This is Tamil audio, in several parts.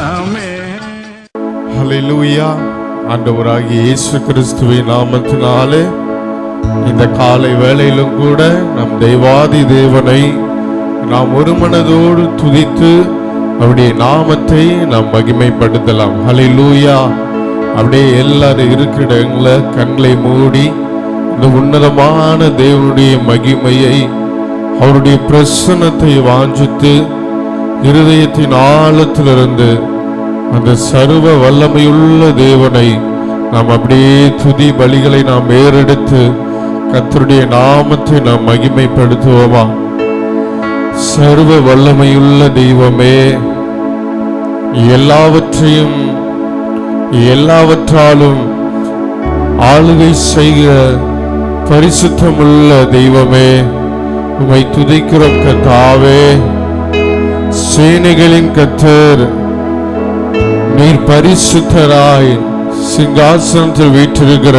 மனமே ஹலிலூயா ஆண்டவராகிய இயேசு கிறிஸ்துவின் நாமத்தினாலே இந்த காலை வேளையிலும் கூட நம் தெய்வாதி தேவனை நாம் ஒரு மனதோடு துதித்து அவருடைய நாமத்தை நாம் மகிமைப்படுத்தலாம். ஹலிலூயா அப்படியே எல்லாரும் இருக்கிற இடங்களை கண்களை மூடி இந்த உன்னதமான தேவனுடைய மகிமையை அவருடைய பிரசன்னத்தை வாஞ்சித்து இருதயத்தின் ஆழத்திலிருந்து அந்த சர்வ வல்லமையுள்ள தேவனை நாம் அப்படியே துதி பலிகளை நாம் ஏறெடுத்து கத்தருடைய நாமத்தை நாம் மகிமைப்படுத்துவோமா? சர்வ வல்லமையுள்ள தெய்வமே எல்லாவற்றையும் எல்லாவற்றாலும் ஆளுகை செய்கிற பரிசுத்தமுள்ள தெய்வமே உமை துதிக்கிறோம் கத்தாவே சேனைகளின் கத்தர் நீர் பரிசுத்தராய் சிங்காசனத்தில் வீற்றிருக்கிற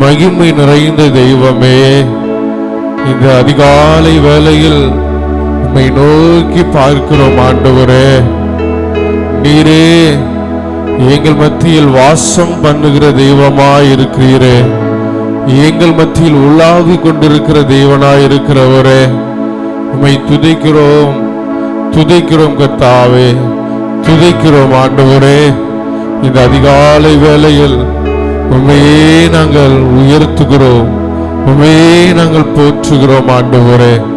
மகிமை நிறைந்த தெய்வமே இந்த அதிகாலை வேளையில் உம்மை நோக்கி பார்க்கிறோம் ஆண்டவரே. நீரே எங்கள் மத்தியில் வாசம் பண்ணுகிற தெய்வமாய் இருக்கிறீரே எங்கள் மத்தியில் உலாவி கொண்டிருக்கிற தெய்வனாய் இருக்கிறவரே உம்மை துதிக்கிறோம் துதிக்கிறோம் கத்தாவே துதிக்கிறோம் ஆண்டவரே. இந்த அதிகாலை வேளையில் உண்மையே நாங்கள் உயர்த்துகிறோம். உண்மையே நாங்கள் போற்றுகிறோம் ஆண்டவரே.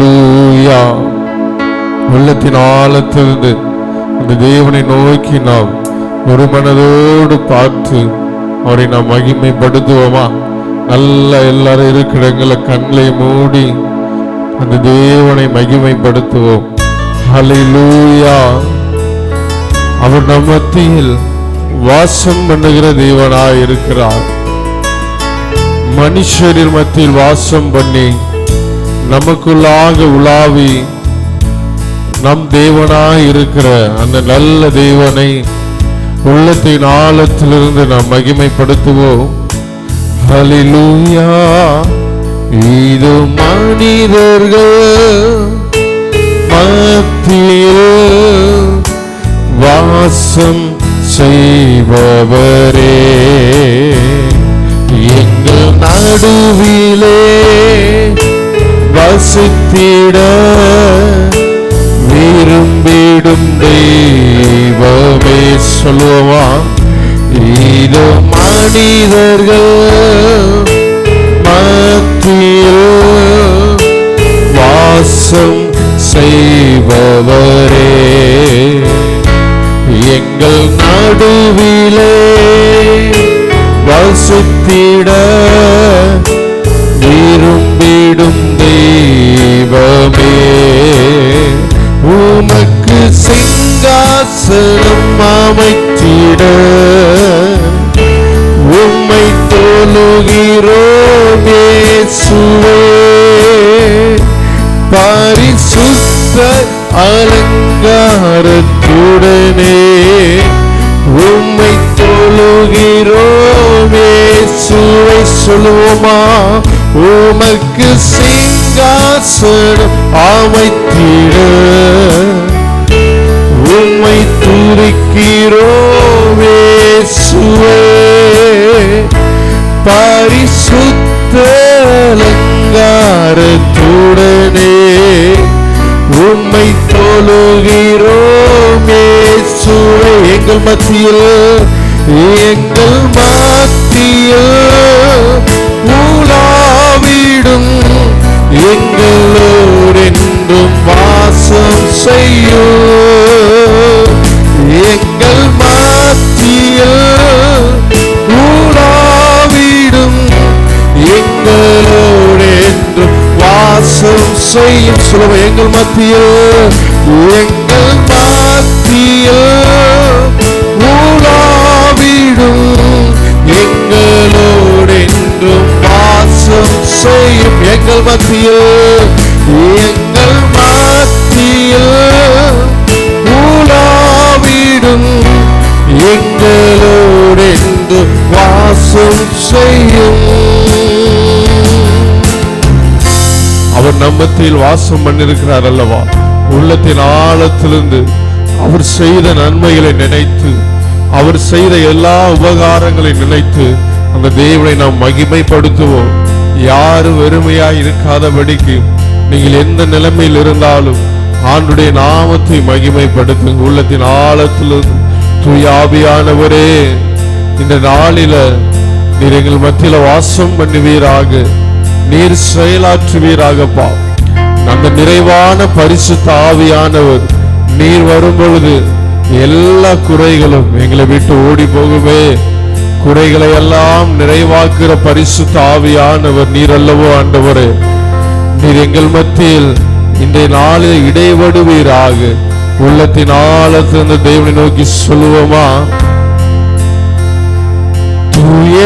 லூயா உள்ளத்தின் ஆழத்திலிருந்து அந்த தேவனை நோக்கி நாம் ஒரு மனதோடு பார்த்து அவரை நாம் மகிமைப்படுத்துவோமா? நல்ல எல்லாரும் இருக்கிற இடங்களை கண்களை மூடி அந்த தேவனை மகிமைப்படுத்துவோம். அவர் நம் மத்தியில் வாசம் பண்ணுகிற தேவனாய் இருக்கிறார். மனுஷரின் மத்தியில் வாசம் பண்ணி நமக்குள்ளாக உலாவி நம் தேவனாய் இருக்கிற அந்த நல்ல தேவனை உள்ளத்தின் ஆழத்திலிருந்து நாம் மகிமைப்படுத்துவோம். ஹலிலூயா இது மனிதர்கள் மத்தியில் வாசம் செய்பவரே எங்கள் நடுவிலே வசித்திட விரும்பிடும் தெய்வமே சொல்லுவா இது மனிதர்கள் மத்தியில் வாசம் செய்பவரே. எங்கள் நடுவிலே வசித்திட விரும்பிடும் தெய்வமே. உமக்கு சிங்காசனம் அமைத்திட உம்மை தொழுகிறோம் இயேசுவே பரிசுத்த அலங்காரத்துடனே உம்மை தொழுகிறோமே. சுவை சொல்லுவோமா? உமக்கு சிங்காசனம் அமைத்திட. உம்மை துதிக்கிறோம் சுவே பரிசுத்த அலங்காரத்துடனே தொழுகிறோம் இயேசுவே எங்கள் மத்தியில் எங்கள் மத்தியில் உலாவிடும் எங்களோடென்றும் வாசம் செய்யும். எங்கள் மத்தியில் ஊடாவிடும் எங்களோடென்றும் வாசம் செய்யும். சொல்லுவ எங்கள் மத்தியில் எங்கள் மத்தியில் ஊடாவிடும் எங்களோடென்றும் வாசம் செய்யும் எங்கள் மத்தியில் எங்கள் மத்தியில் ஊடாவிடும் எங்களோடென்று வாசம் செய்யும். அவர் நம்மத்தில் வாசம் பண்ணிருக்கிறார் அல்லவா? உள்ளத்தின் ஆழத்திலிருந்து அவர் செய்த நன்மைகளை நினைத்து அவர் செய்த எல்லா உபகாரங்களை நினைத்து அந்த தேவனை நாம் மகிமைப்படுத்துவோம். யாரும் வெறுமையாய் இருக்காதபடிக்கு நீங்கள் எந்த நிலைமையில் இருந்தாலும் ஆண்டுடைய நாமத்தை மகிமைப்படுத்துங்க. உள்ளத்தின் ஆழத்திலிருந்து தூயாபியானவரே இந்த நாளில நீர் எங்கள் மத்தியில வாசம் பண்ணுவீராக நீர் செயலாற்றுவீராகப்பா. அந்த நிறைவான பரிசு தாவியானவர் நீர் வரும் பொழுது எல்லா குறைகளும் எங்களை விட்டு ஓடி போகுமே. குறைகளை எல்லாம் நிறைவாக்குற பரிசு தாவியானவர் நீர் அல்லவோ ஆண்டவரே. நீர் எங்கள் மத்தியில் இன்றைய நாளில் இடைவடுவீராக உள்ளத்தின் ஆழத்திலிருந்து தேவனை நோக்கி சொல்லுவோமா? தூய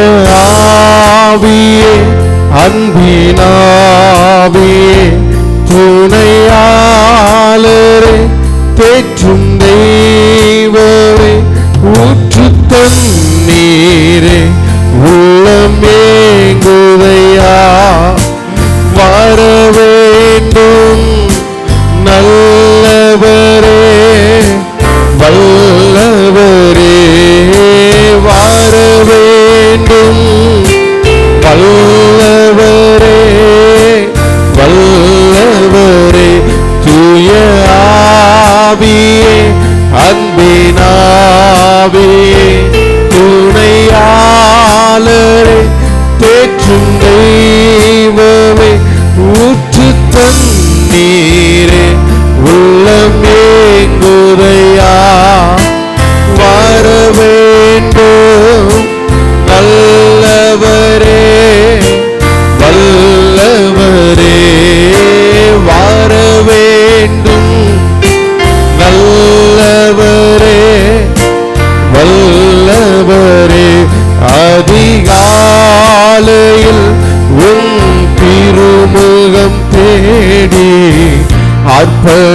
ஆவியே அன்பினாவியே துணையாளரே தேற்றும் தெய்வரே ஊற்று தண்ணீரே உள்ளமேங்குதையா வர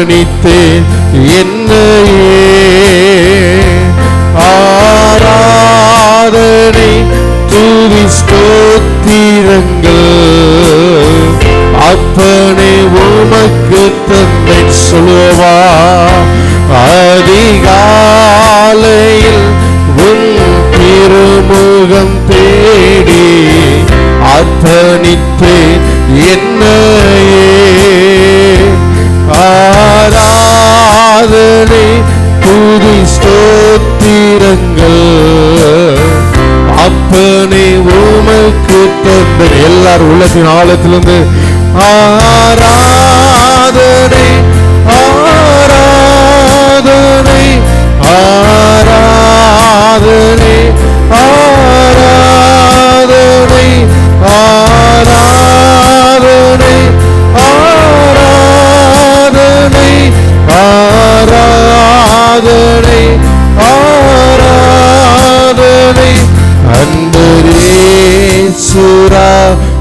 அர்ப்பணித்தேன் என்னையே ஆராதனை துதி ஸ்தோத்திரங்கள். அப்பனை உமக்கு தந்தை சொல்லுவா. ஸ்தோத்திரங்கள் அப்பனை உமக்கு தந்த எல்லாரும் உள்ளத்தின் ஆழத்திலிருந்து ஆராதனை ஆராதனை ஆராதனை.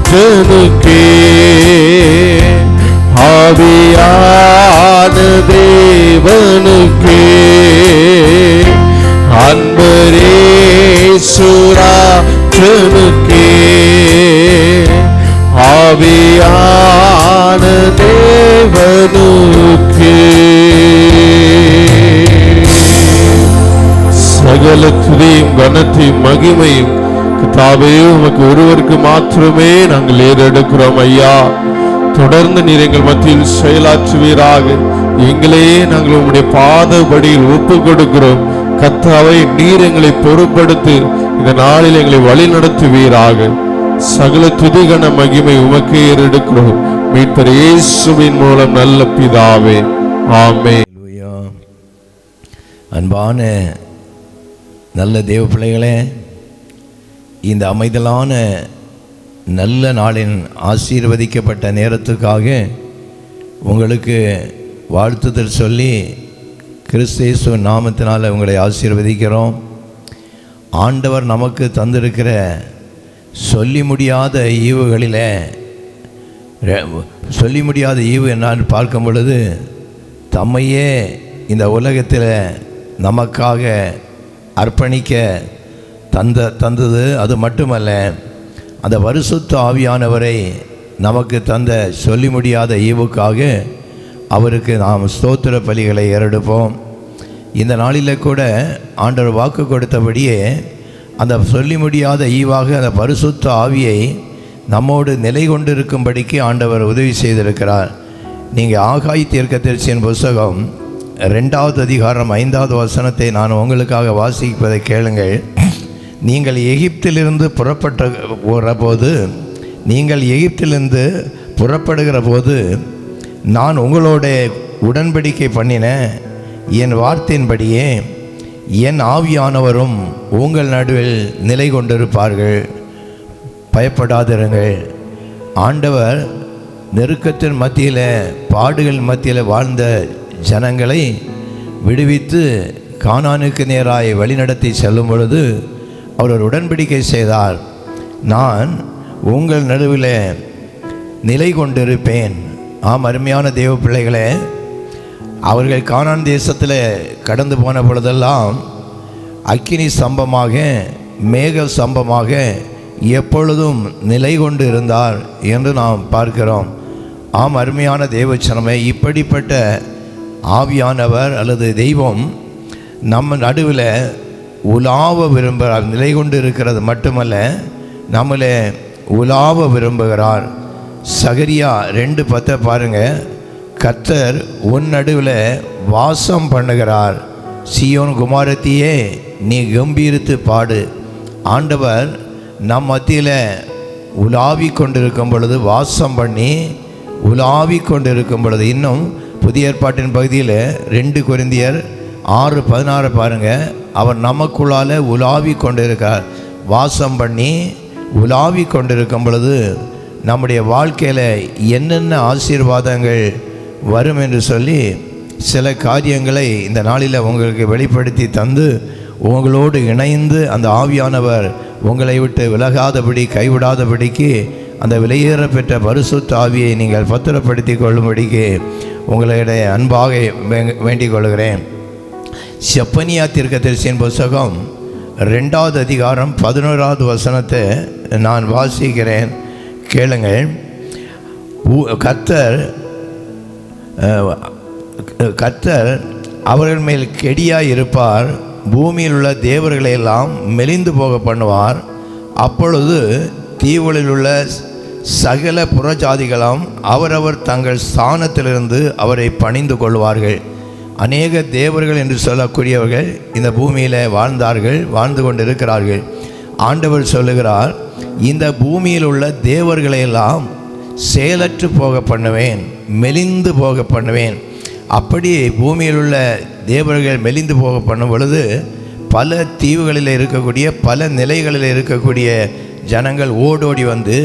சுராஜனுக்கே ஆவியான தேவனுக்கே. அன்பரே சுராஜனுக்கே ஆவியான தேவனுக்கே. சகல துதியும் கனத்தையும் மகிமையும் கத்தாவே உமக்கு ஒருவருக்கு மாத்திரமே நாங்கள் ஏறெடுக்கிறோம் ஐயா. தொடர்ந்து நீர் எங்கள் மத்தியில் செயலாற்றுவீராக. எங்களையே நாங்கள் உங்களுடைய பாதபடியில் ஒப்பு கொடுக்கிறோம் கத்தாவை நீர் எங்களை பொறுப்படுத்தி இந்த நாளில் எங்களை வழி நடத்துவீராக சகல துதிகன மகிமை உமக்கே ஏறெடுக்கிறோம். மீட்பர் இயேசுவின் மூலம் நல்ல பிதாவே. ஆமே அன்பான நல்ல தேவ பிள்ளைகளே இந்த அமைதலான நல்ல நாளின் ஆசீர்வதிக்கப்பட்ட நேரத்துக்காக உங்களுக்கு வாழ்த்துதல் சொல்லி கிறிஸ்தேசு நாமத்தினால் உங்களை ஆசீர்வதிக்கிறோம். ஆண்டவர் நமக்கு தந்திருக்கிற சொல்லி முடியாத ஈவுகளில் சொல்லி முடியாத ஈவு என்னான்னு பார்க்கும் பொழுது தம்மையே இந்த உலகத்தில் நமக்காக அர்ப்பணிக்க தந்த தந்தது அது மட்டுமல்ல அந்த பரிசுத்த ஆவியானவரை நமக்கு தந்த சொல்லி முடியாத ஈவுக்காக அவருக்கு நாம் ஸ்தோத்திர பலிகளை ஏறெடுப்போம். இந்த நாளில் கூட ஆண்டவர் வாக்கு கொடுத்தபடியே அந்த சொல்லி முடியாத ஈவாக அந்த பரிசுத்த ஆவியை நம்மோடு நிலை கொண்டிருக்கும்படிக்கு ஆண்டவர் உதவி செய்திருக்கிறார். நீங்கள் ஆகாய் தீர்க்கதரிசியின் புஸ்தகம் ரெண்டாவது அதிகாரம் ஐந்தாவது வசனத்தை நான் உங்களுக்காக வாசிப்பதை கேளுங்கள். நீங்கள் எகிப்திலிருந்து புறப்பட்ட போகிற போது நீங்கள் எகிப்திலிருந்து புறப்படுகிற போது நான் உங்களோட உடன்படிக்கை பண்ணினேன் என் வார்த்தையின்படியே என் ஆவியானவரும் உங்கள் நடுவில் நிலை கொண்டிருப்பார்கள். பயப்படாதிருங்கள். ஆண்டவர் நெருக்கத்தின் மத்தியில் பாடுகள் மத்தியில் வாழ்ந்த ஜனங்களை விடுவித்து காணானுக்கு நேராய் வழிநடத்தி செல்லும் பொழுது அவர் ஒரு உடன்படிக்கை செய்தார் நான் உங்கள் நடுவில் நிலை கொண்டிருப்பேன். ஆம் அருமையான தெய்வ பிள்ளைகளே அவர்கள் கானான் தேசத்தில் கடந்து போன பொழுதெல்லாம் அக்கினி சம்பமாக மேக சம்பமாக எப்பொழுதும் நிலை கொண்டு இருந்தார் என்று நாம் பார்க்கிறோம். ஆம் அருமையான தேவச்சனமே இப்படிப்பட்ட ஆவியானவர் அல்லது தெய்வம் நம்ம நடுவில் உலாவ விரும்புகிறார். நிலை கொண்டு இருக்கிறது மட்டுமல்ல நம்மளை உலாவ விரும்புகிறார். சகரியா ரெண்டு பத்தை பாருங்க. கர்த்தர் உன் நடுவில் வாசம் பண்ணுகிறார். சியோன் குமாரத்தியே நீ கம்பீரித்து பாடு. ஆண்டவர் நம் மத்தியில் உலாவி கொண்டிருக்கும் பொழுது வாசம் பண்ணி உலாவி கொண்டிருக்கும் பொழுது இன்னும் புதிய ஏற்பாட்டின் பகுதியில் ரெண்டு குருந்தியர் ஆறு பதினாறு பாருங்கள் அவர் நமக்குள்ளால் உலாவி கொண்டிருக்கார். வாசம் பண்ணி உலாவி கொண்டிருக்கும் பொழுது நம்முடைய வாழ்க்கையில் என்னென்ன ஆசீர்வாதங்கள் வரும் என்று சொல்லி சில காரியங்களை இந்த நாளில் உங்களுக்கு வெளிப்படுத்தி தந்து உங்களோடு இணைந்து அந்த ஆவியானவர் உங்களை விட்டு விலகாதபடி கைவிடாதபடிக்கு அந்த விலையேற பெற்ற பரிசுத்த ஆவியை நீங்கள் பத்திரப்படுத்தி கொள்ளும்படிக்கு உங்களுடைய அன்பாக வேண்டிக் கொள்கிறேன். செப்பனியா தீர்க்கதரிசியின் புஸ்தகம் ரெண்டாவது அதிகாரம் பதினோராவது வசனத்தை நான் வாசிக்கிறேன். கேளுங்கள். கர்த்தர் கர்த்தர் அவர்கள் மேல் கெடியாக இருப்பார். பூமியில் உள்ள தேவர்களை எல்லாம் மெலிந்து போக பண்ணுவார். அப்பொழுது தீவுகளில் உள்ள சகல புறஜாதிகளும் அவரவர் தங்கள் ஸ்தானத்திலிருந்து அவரை பணிந்து கொள்வார்கள். அநேக தேவர்கள் என்று சொல்லக்கூடியவர்கள் இந்த பூமியில் வாழ்ந்தார்கள் வாழ்ந்து கொண்டிருக்கிறார்கள். ஆண்டவர் சொல்லுகிறார் இந்த பூமியில் உள்ள தேவர்களையெல்லாம் செயலற்று போக பண்ணுவேன் மெலிந்து போக பண்ணுவேன். அப்படி பூமியில் உள்ள தேவர்கள் மெலிந்து போக பண்ணும் பொழுது பல தீவுகளில் இருக்கக்கூடிய பல நிலைகளில் இருக்கக்கூடிய ஜனங்கள் ஓடோடி வந்து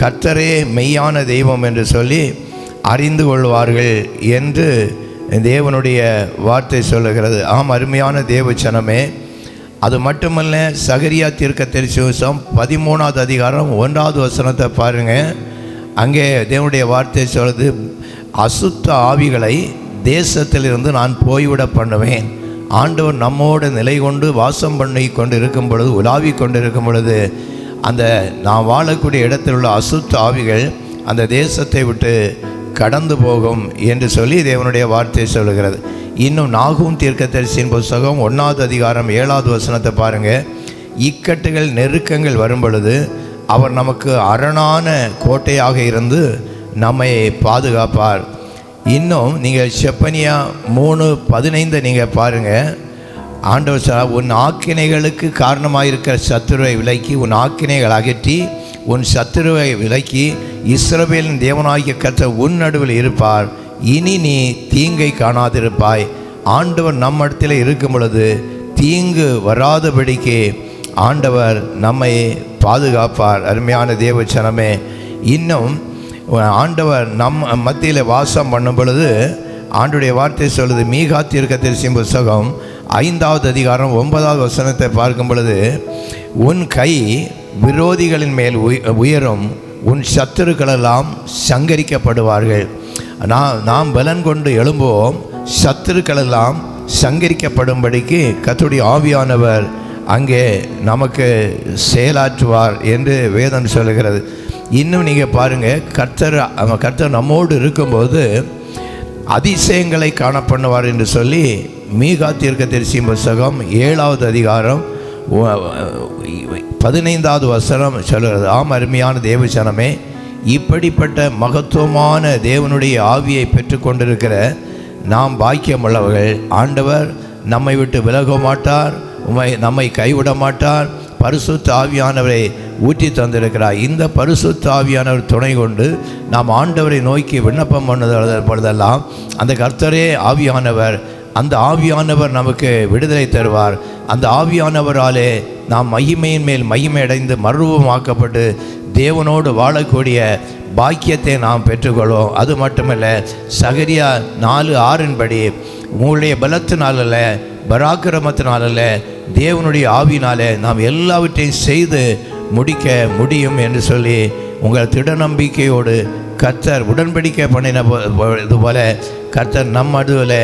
கர்த்தரே மெய்யான தெய்வம் என்று சொல்லி அறிந்து கொள்வார்கள் என்று தேவனுடைய வார்த்தை சொல்லுகிறது. ஆம் அருமையான தேவச்சனமே அது மட்டுமல்ல சகரியா தீர்க்க தெரிசுவசம் பதிமூணாவது அதிகாரம் ஒன்றாவது வசனத்தை பாருங்கள் அங்கே தேவனுடைய வார்த்தை சொல்கிறது அசுத்த ஆவிகளை தேசத்திலிருந்து நான் போய்விட பண்ணுவேன். ஆண்டவர் நம்மோடு நிலை கொண்டு வாசம் பண்ணி கொண்டு இருக்கும் பொழுது உலாவி கொண்டு இருக்கும் பொழுது அந்த நான் வாழக்கூடிய இடத்தில் உள்ள அசுத்த ஆவிகள் அந்த தேசத்தை விட்டு கடந்து போகும் என்று சொல்லி தேவனுடைய வார்த்தை சொல்லுகிறது. இன்னும் நாகும் தீர்க்கதரிசியின் புஸ்தகம் ஒன்றாவது அதிகாரம் ஏழாவது வசனத்தை பாருங்கள் இக்கட்டுகள் நெருக்கங்கள் வரும் பொழுது அவர் நமக்கு அரணான கோட்டையாக இருந்து நம்மை பாதுகாப்பார். இன்னும் நீங்கள் செப்பனியா மூணு பதினைந்தை நீங்கள் பாருங்கள் ஆண்டவர் சார் உன் ஆக்கினைகளுக்கு காரணமாக இருக்கிற சத்துருவை விலக்கி உன் ஆக்கினைகள் அகற்றி உன் சத்துருவை விலக்கி இஸ்ரவேலின் தேவனாகிய கற்ற உன் நடுவில் இருப்பார். இனி நீ தீங்கை காணாதிருப்பாய். ஆண்டவர் நம்மிடத்தில் இருக்கும் பொழுது தீங்கு வராதபடிக்கு ஆண்டவர் நம்மை பாதுகாப்பார். அருமையான தேவச்சனமே இன்னும் ஆண்டவர் நம் மத்தியில் வாசம் பண்ணும் பொழுது ஆண்டுடைய வார்த்தை சொல்லுது மீகா தீர்க்கதரிசி புஸ்தகம் ஐந்தாவது அதிகாரம் ஒன்பதாவது வசனத்தை பார்க்கும் பொழுது உன் கை விரோதிகளின் மேல் உய- உயரும் உன் சத்துருக்களெல்லாம் சங்கரிக்கப்படுவார்கள். நாம் நாம் பலன் கொண்டு எழும்புவோம். சத்துருக்களெல்லாம் சங்கரிக்கப்படும்படிக்கு கத்துடைய ஆவியானவர் அங்கே நமக்கு செயலாற்றுவார் என்று வேதம் சொல்லுகிறது. இன்னும் நீங்கள் பாருங்கள் கர்த்தர் கர்த்தர் நம்மோடு இருக்கும்போது அதிசயங்களை காணப்பண்ணுவார் என்று சொல்லி மீகா தீர்க்க தரிசி புஸ்தகம் ஏழாவது அதிகாரம் பதினைந்தாவது வசனம் சொல்கிறது ஆம் அருமையான தேவசனமே இப்படிப்பட்ட மகத்துவமான தேவனுடைய ஆவியை பெற்றுக்கொண்டிருக்கிற நாம் பாக்கியமுள்ளவர்கள். ஆண்டவர் நம்மை விட்டு விலக மாட்டார் உமை நம்மை கைவிட மாட்டார். பரிசுத்த ஆவியானவரை ஊற்றி தந்திருக்கிறார். இந்த பரிசுத்த ஆவியானவர் துணை கொண்டு நாம் ஆண்டவரை நோக்கி விண்ணப்பம் பண்ணுதல் பொழுதெல்லாம் அந்த கர்த்தரே ஆவியானவர் அந்த ஆவியானவர் நமக்கு விடுதலை தருவார். அந்த ஆவியானவராலே நாம் மகிமையின் மேல் மகிமை அடைந்து மறுரூபமாக்கப்பட்டு தேவனோடு வாழக்கூடிய பாக்கியத்தை நாம் பெற்றுக்கொள்வோம். அது மட்டுமல்ல சகரியா நாலு ஆறின்படி உங்களுடைய பலத்தினால் அல்ல பராக்கிரமத்தினால் அல்ல தேவனுடைய ஆவினாலே நாம் எல்லாவற்றையும் செய்து முடிக்க முடியும் என்று சொல்லி உங்கள் திட நம்பிக்கையோடு கர்த்தர் உடன்படிக்கை பண்ணின இது போல கர்த்தர் நம் நடுவில்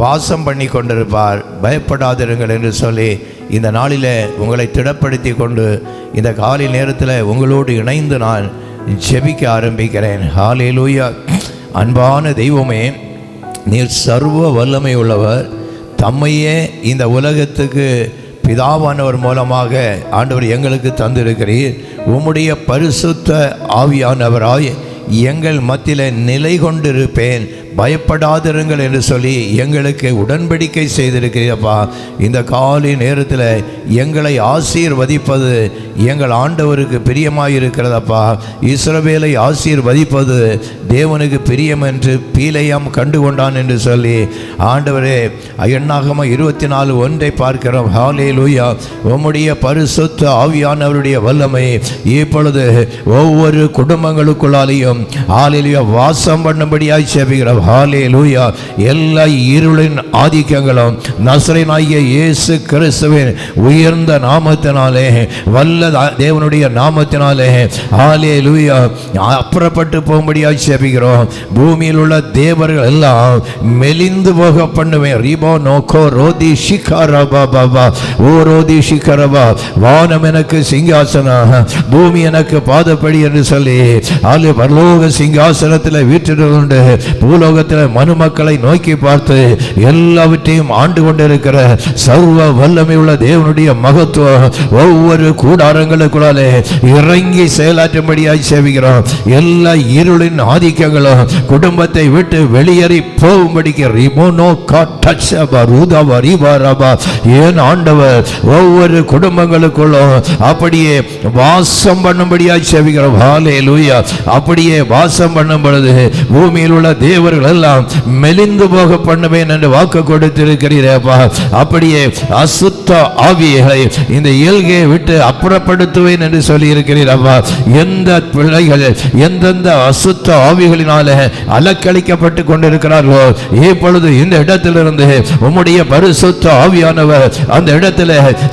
வாசம் பண்ணி கொண்டிருப்பார் பயப்படாதிருங்கள் என்று சொல்லி இந்த நாளில் உங்களை திடப்படுத்தி கொண்டு இந்த காலை நேரத்தில் உங்களோடு இணைந்து நான் ஜெபிக்க ஆரம்பிக்கிறேன். ஹாலேலூயா அன்பான தெய்வமே நீர் சர்வ வல்லமை உள்ளவர். தம்மையே இந்த உலகத்துக்கு பிதாவானவர் மூலமாக ஆண்டவர் எங்களுக்கு தந்திருக்கிறீர். உம்முடைய பரிசுத்த ஆவியானவராய் எங்கள் மத்தியில் நிலை கொண்டிருப்பேன் பயப்படாதிருங்கள் என்று சொல்லி எங்களுக்கு உடன்படிக்கை செய்திருக்கிறீப்பா இந்த காலை நேரத்தில் எங்களை ஆசீர்வதிப்பது எங்கள் ஆண்டவருக்கு பிரியமாக இருக்கிறதப்பா இஸ்ரவேலை ஆசீர்வதிப்பது தேவனுக்கு பிரியம் என்று பீலையாம் கண்டு கொண்டான் என்று சொல்லி ஆண்டவரே எண்ணாகம இருபத்தி நாலு ஒன்றை பார்க்கிறோம். ஹாலே லூயா உம்முடைய பரிசுத்த ஆவியானவருடைய வல்லமை இப்பொழுது ஒவ்வொரு குடும்பங்களுக்குள்ளாலேயும் ஹாலேலுயா வாசம் பண்ணும்படியாய் செபிக்கிறோம் ஹாலே லூயா எல்லா இருளின் ஆதிக்கங்களும் நசரனாகிய இயேசு கிறிஸ்துவின் உயர்ந்த நாமத்தினாலே வல்ல தேவனுடைய நாமத்தினாலே ஹாலே லூயா அப்புறப்பட்டு போகும்படியாக செபிக்கிறோம் பூமியில் உள்ள தேவர்கள் எல்லாம் மெலிந்து போக பண்ணுவேன் ரிபோ நோக்கோ ரோதி ஷிகாரபா பாபா ஓ ரோதி ஷிகரபா வானம் எனக்கு சிங்காசனம் பூமி எனக்கு பாதப்படி என்று சொல்லி ஆளு பரலோக சிங்காசனத்தில் வீற்றிருந்து பூலோகத்தில் மனுமக்களை நோக்கி பார்த்து எல்லாவற்றையும் ஆண்டு கொண்டிருக்கிற சர்வ வல்லமை உள்ள தேவனுடைய மகத்துவம் ஒவ்வொரு கூடாரங்களுக்குள்ளாலே இறங்கி செயலாற்றும்படியாய் சேவிக்கிறோம் எல்லா இருளின் ஆதிக்கங்களும் குடும்பத்தை விட்டு வெளியேறி போகும்படிக்கு ரிமோனோ காட்டச்சபா ரூதாபா ரீபாராபா ஏன் ஆண்டவர் ஒவ்வொரு குடும்பங்களுக்குள்ளும் அப்படியே வாசம் பண்ணும்படியாய் சேவிக்கிறோம் ஹாலே லூயா அப்படியே வாசம் பண்ணும் பொழுது பூமியில் உள்ள தேவர்கள் எல்லாம் மெலிந்து போக பண்ணுவேன் என்று வாக்கு கொடுத்திருக்கிறீரப்பா அப்படியே அசுத்த ஆவியை இந்த இயல்கையை விட்டு அப்புறப்படுத்துவேன் என்று சொல்லியிருக்கிறீரப்பா எந்த பிள்ளைகள் எந்தெந்த அசுத்த ஆவிகளினால அலக்களிக்கப்பட்டு கொண்டிருக்கிறார்களோ இப்பொழுது இந்த இடத்திலிருந்து உம்முடைய பரிசுத்த ஆவியானவர் அந்த இடத்துல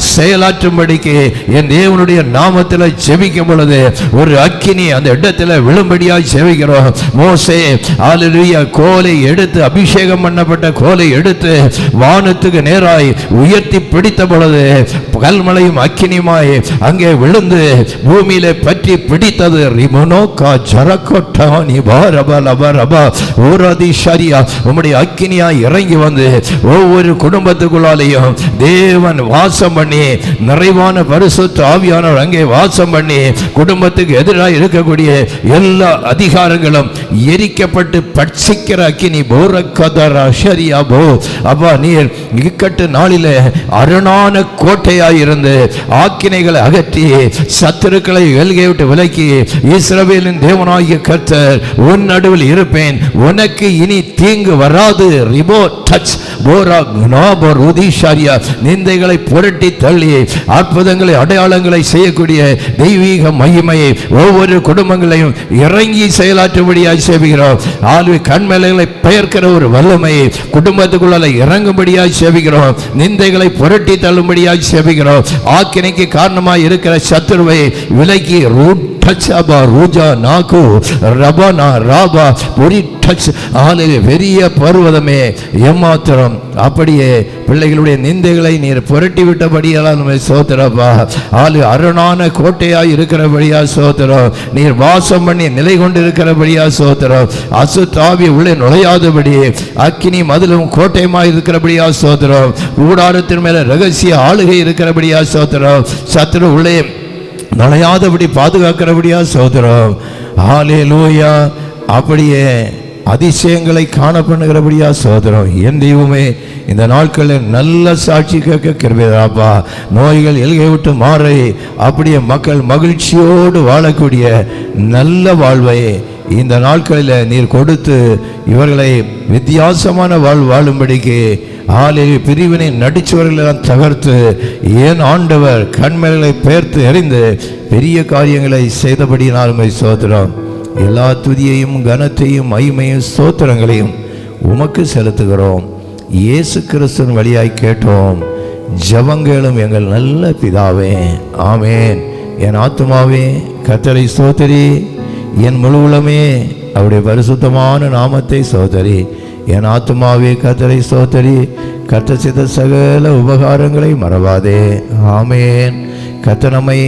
செயலாற்றும்படிக்கு என் தேவனுடைய நாமத்தில் செபிக்கும் பொழுது ஒரு அக்கினி அந்த இடத்துல விழும்படியாய் செவிக்கிறோம் மோசே ஆலுடைய கோலை எடுத்து அபிஷேகம் பண்ணப்பட்ட கோலை எடுத்து வானத்துக்கு நேராய் உயர்த்தி பிடித்த பொழுது கல்மலையும் அக்கினியுமாய் அங்கே விழுந்து பூமியில பற்றி பிடித்தது ரிமனோக்கா கா ஜரக்கோட்டானி பாரபா ரபா ஓராதி ஷரியா உம்முடைய அக்கினியா இறங்கி வந்து ஒவ்வொரு குடும்பத்துக்குள்ளாலேயும் தேவன் வாசம் பண்ணி நிறைவான பரிசுத்த ஆவியானவர் அங்கே வாசம் பண்ணி குடும்பத்துக்கு எதிராக இருக்கக்கூடிய எல்லா அதிகாரங்களும் எரிக்கப்பட்டு பட்சிக்கிற அக்கினி போரக்கதரா ஷரியா போ அப்பா நீர் இக்கட்டு நாளிலே அரணான கோட்டையாய் இருந்து ஆக்கினைகளை அகற்றி சத்துருக்களை வெல்கை விட்டு விலக்கி இஸ்ரவேலின் தேவனாகிய கர்த்தர் உன் நடுவில் இருப்பேன். உனக்கு இனி தீங்கு வராது. ரிபோ டச். போரா குணாபோ உதிஷாரியா நிந்தைகளை புரட்டி தள்ளி அற்புதங்களை அடையாளங்களை செய்யக்கூடிய தெய்வீக மகிமையை ஒவ்வொரு குடும்பங்களையும் இறங்கி செயலாற்றும்படியாய் சேவிக்கிறோம். ஆழ்வி கண்மலைகளை பெயர்க்கிற ஒரு வல்லமையை குடும்பத்துக்குள்ள இறங்கும்படியாக சேவிக்கிறோம். நிந்தைகளை புரட்டி தள்ளும்படியாக சேவிக்கிறோம். ஆக்கினைக்கு காரணமாக இருக்கிற சத்துருவை விலக்கி ரூட் ரூஜா நாகு ரபனா ராபா பொரி டச் ஆலையிலே பெரிய பர்வதமே ஏமாத்திரம். அப்படியே பிள்ளைகளுடைய நிந்தைகளை நீர் புரட்டி விட்டபடியால் நம்மை சோத்திரப்பா. ஆளு அரணான கோட்டையாய் இருக்கிறபடியா சோத்திரம். நீர் வாசம் பண்ணி நிலை கொண்டு இருக்கிறபடியா சோத்திரம். அசுத்தாவி உள்ளே நுழையாதபடி அக்கினி மதிலும் கோட்டையுமா இருக்கிறபடியா சோத்திரம். ஊடாரத்தின் மேல ரகசிய ஆளுகை இருக்கிறபடியா சோத்திரம். சத்துரு உள்ளே நுழையாதபடி பாதுகாக்கிறபடியா சோதரம் ஆலே லூயா அப்படியே அதிசயங்களை காணப்படுகிறபடியா சோதரம் என் தெய்வமே இந்த நாட்களில் நல்ல சாட்சி கேட்க கிருபைதாப்பா நோய்கள் எல்கை விட்டு மாறி அப்படியே மக்கள் மகிழ்ச்சியோடு வாழக்கூடிய நல்ல வாழ்வை இந்த நாட்களில் நீர் கொடுத்து இவர்களை வித்தியாசமான வாழ் வாழும்படிக்கு ஆலே பிரிவினை நடிச்சவர்களெல்லாம் தகர்த்து ஏன் ஆண்டவர் கண்மலைகளை பெயர்த்து எறிந்து பெரிய காரியங்களை செய்தபடியினால் உம்மை சோத்திரம் எல்லா துதியையும் கனத்தையும் மகிமையும் சோத்திரங்களையும் உமக்கு செலுத்துகிறோம். இயேசு கிறிஸ்துவின் வழியாய் கேட்டோம். ஜபங்களும் எங்கள் நல்ல பிதாவே. ஆமேன். என் ஆத்துமாவே கத்தரை சோதரி என் முழு உளமே அவருடைய பரிசுத்தமான நாமத்தை சோதரி என் ஆத்துமாவே கத்தரை சோதரி கத்த செய்த சகல உபகாரங்களை மறவாதே. ஆமேன். கத்த நம்மை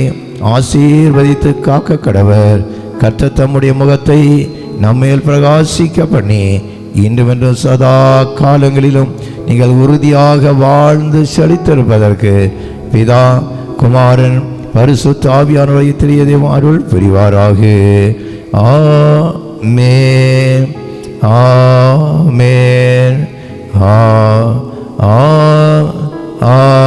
ஆசீர்வதித்து காக்க கடவர் கத்த தம்முடைய முகத்தை நம்மேல் பிரகாசிக்க பண்ணி இன்றுமென்றும் சதா காலங்களிலும் நீங்கள் உறுதியாக வாழ்ந்து செழித்திருப்பதற்கு பிதா குமாரன் பரிசுத்த ஆவியானவரை தெரிய தெய்வம் அருள் புரிவாராக. ஆமேன். ஆமேன். ஆ ஆ ஆ.